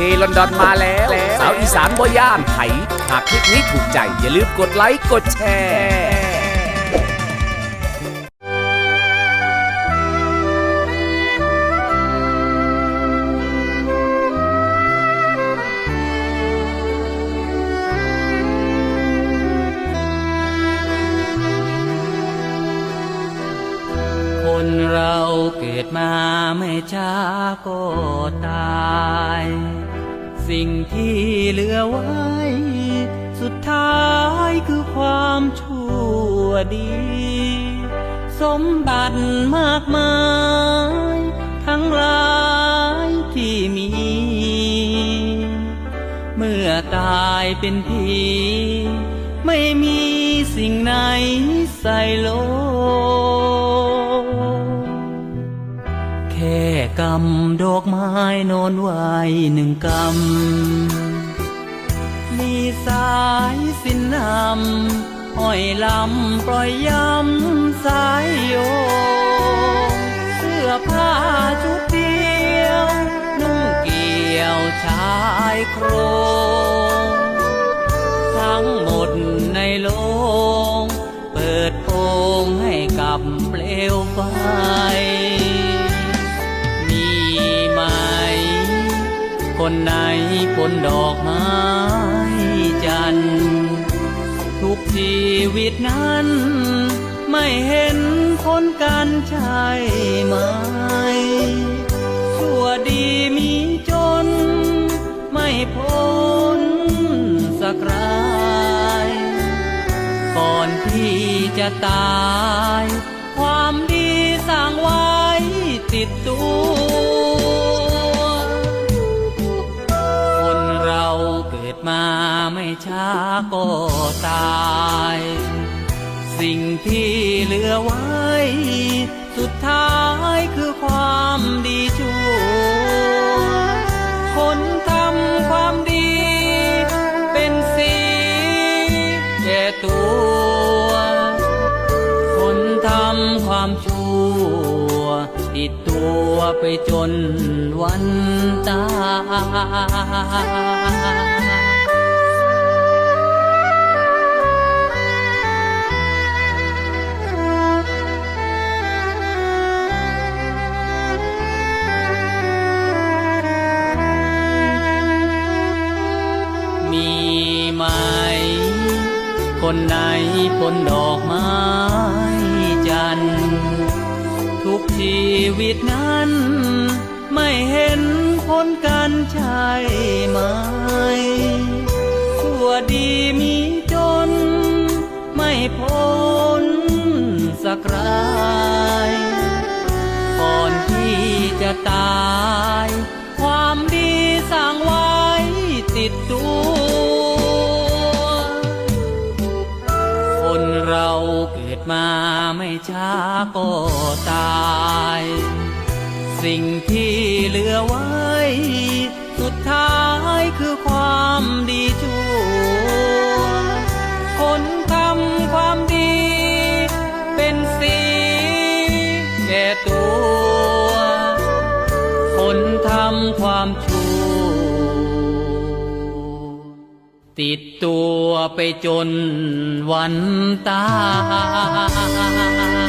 เจลอนดอนมาแล้ว สาวอีสานบ่ย่านไผหากคลิปนี้ถูกใจ อย่าลืมกดไลค์กดแชร์คนเราเกิดมาไม่ช้าก็ตาย สิ่งที่เหลือไว้ สุดท้ายคือความชั่วดี สมบัติมากมาย ทั้งหลายที่มี เมื่อตายเป็นผีไม่มีสิ่งไหนใส่โล กำดอกไม้โนนไว้หนึ่งกำ มีสายสินนำห้อยลำปล่อยย้ำสายโยงเสื้อผ้าชุดเดียว นุ่งเกี่ยวชายโครงทั้งหมดในโลง เปิดโปงให้กับเปลวไฟ คนไหนคนดอกไม้จัน ทุกชีวิตนั้น ไม่เห็นคนกันใช่ไหมชั่วดีมีจน ไม่พ้นสักรายก่อนที่จะตาย ความดีสร้างไว้ติดตัว ช้าก็ตาย สิ่งที่เหลือไว้ สุดท้ายคือความดีชั่วคนทำความดี เป็นสีแก่ตัว คนทำความชั่ว ติดตัวไปจนวันตาย นไหนปนดอกไม้จัน ทุกชีวิตนั้น ไม่เห็นพ้นกันใช่ไหมชั่วดีมีจน ไม่พ้นสักรายก่อนที่จะตาย ความดีสร้างไว้ติดตัว มาไม่ช้าก็ตาย สิ่งที่เหลือไว้ สุดท้ายคือความดีชั่วคนทำความดี เป็นสีแก่ตัว ติดตัวไปจนวันตาย